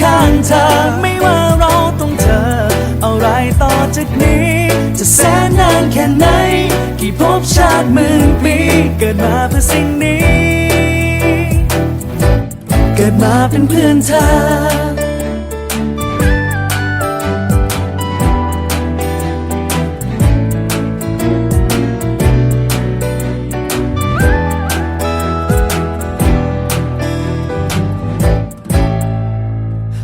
ข้างเธอ ไม่ว่าเราต้องเจอ อะไรต่อจากนี้ จะแสนนานแค่ไหน กี่ภพชาติหมื่นปี เกิดมาเพื่อสิ่งนี้ เกิดมาเป็นเพื่อนเธอ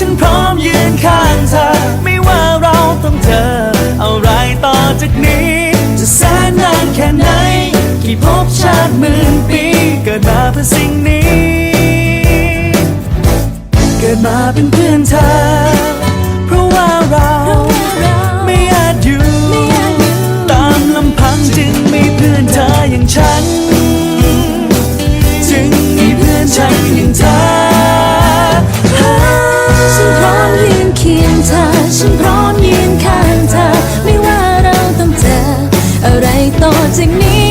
ฉันพร้อมยืนข้างเธอ ไม่ว่าเราต้องเจออะไรต่อจากนี้ จะแสนนานแค่ไหน กี่ภพชาติหมื่นปี เกิดมาเพื่อสิ่งนี้ เกิดมาเป็นเพื่อนเธอ เพราะว่าเราไม่อาจอยู่ ตามลำพังจึงมีเพื่อนเธออย่างฉัน สนน